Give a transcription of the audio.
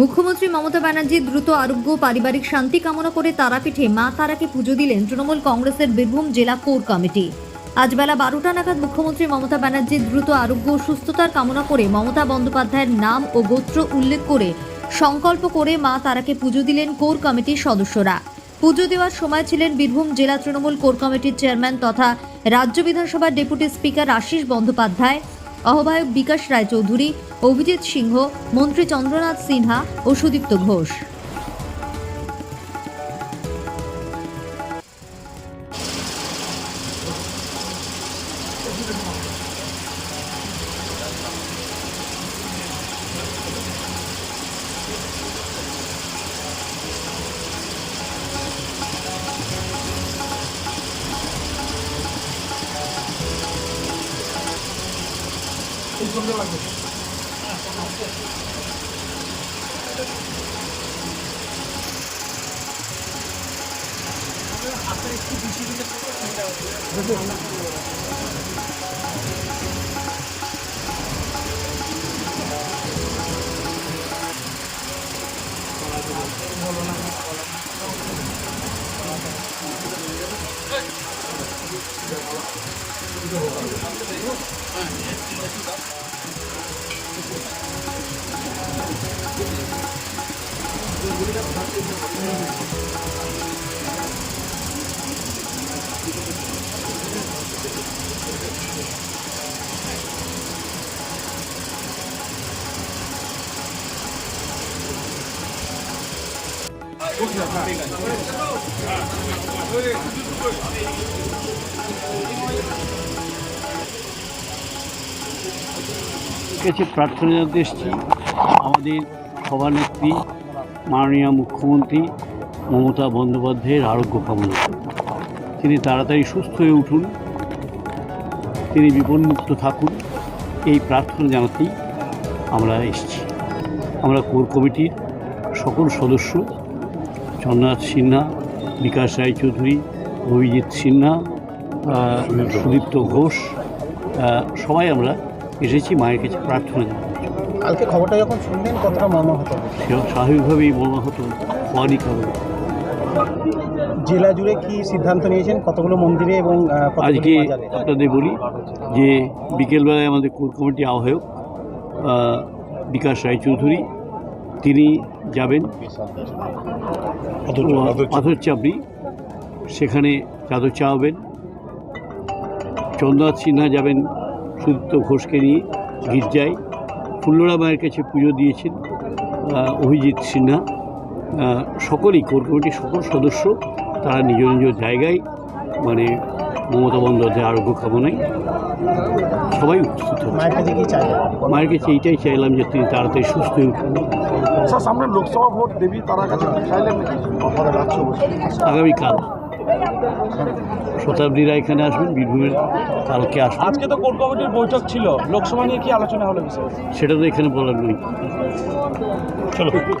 মুখ্যমন্ত্রী মমতা ব্যানার্জি দ্রুত আরোগ্য, পারিবারিক শান্তি কামনা করে তারাপীঠে মা তারাকে পুজো দিলেন তৃণমূল কংগ্রেসের বীরভূম জেলা কোর কমিটি। আজ বেলা বারোটা নাগাদ মুখ্যমন্ত্রী মমতা ব্যানার্জির দ্রুত আরোগ্য সুস্থতার কামনা করে মমতা বন্দ্যোপাধ্যায়ের নাম ও গোত্র উল্লেখ করে সংকল্প করে মা তারাকে পুজো দিলেন কোর কমিটির সদস্যরা। পুজো দেওয়ার সময় ছিলেন বীরভূম জেলা তৃণমূল কোর কমিটির চেয়ারম্যান তথা রাজ্য বিধানসভার ডেপুটি স্পিকার আশিস বন্দ্যোপাধ্যায় আহ্বায়ক বিকাশ রায়চৌধুরী অভিজিৎ সিংহ মন্ত্রী চন্দ্রনাথ সিনহা ও সুদীপ্ত ঘোষ। খুব সুন্দর লাগবে হাতে একটু বেশি দিলে 여기다. কাছে প্রার্থনা জানাতে এসেছি। আমাদের সভানেত্রী, মাননীয় মুখ্যমন্ত্রী মমতা বন্দ্যোপাধ্যায়ের আরোগ্য কামনা। তিনি তাড়াতাড়ি সুস্থ হয়ে উঠুন। তিনি বিপন্মুক্ত থাকুন। এই প্রার্থনা জানাতেই আমরা এসেছি। আমরা কোর কমিটির সকল সদস্য, চন্দ্রনাথ সিনহা, বিকাশ রায়চৌধুরী, অভিজিৎ সিনহা সুদীপ্ত ঘোষ সবাই আমরা এসেছি মায়ের কাছে প্রার্থনা কালকে খবরটা যখন শুনলেন কতটা মর্মাহত সেও স্বাভাবিকভাবেই মনোহত হওয়ারই কারণ জেলা জুড়ে কি সিদ্ধান্ত নিয়েছেন? কতগুলো মন্দিরে এবং আজকে বাজারে আপনাদের বলি যে বিকেলবেলায় আমাদের কোর কমিটি আহ্বায়ক আহ, বিকাশ রায়চৌধুরী তিনি যাবেন। পাথর চাপড়ি সেখানে চাদর চাওয়াবেন। চন্দ্রনাথ সিনহা যাবেন সুদীপ্ত ঘোষকে নিয়ে গির্জায় ফুল্লরা মায়ের কাছে পুজো দিয়েছেন অভিজিৎ সিনহা সকলেই কোর কমিটির সকল সদস্য তারা নিজ নিজ জায়গায় মানে মমতা বন্দ্যোপাধ্যায় আরোগ্য কামনায় সবাই উপস্থিত মায়ের কাছে এইটাই চাইলাম যে তিনি তাড়াতাড়ি সুস্থ হয়ে উঠুন। সামনে লোকসভা ভোট দেবী তারা কাছে আগামীকাল। শতাব্দীরা এখানে আসবেন বীরভূমের কালকে আসবেন। আজকে তো কোর্ট কমিটির বৈঠক ছিল লোকসভা নিয়ে কি আলোচনা হলো সেটা তো এখানে বলার নেই। চলো।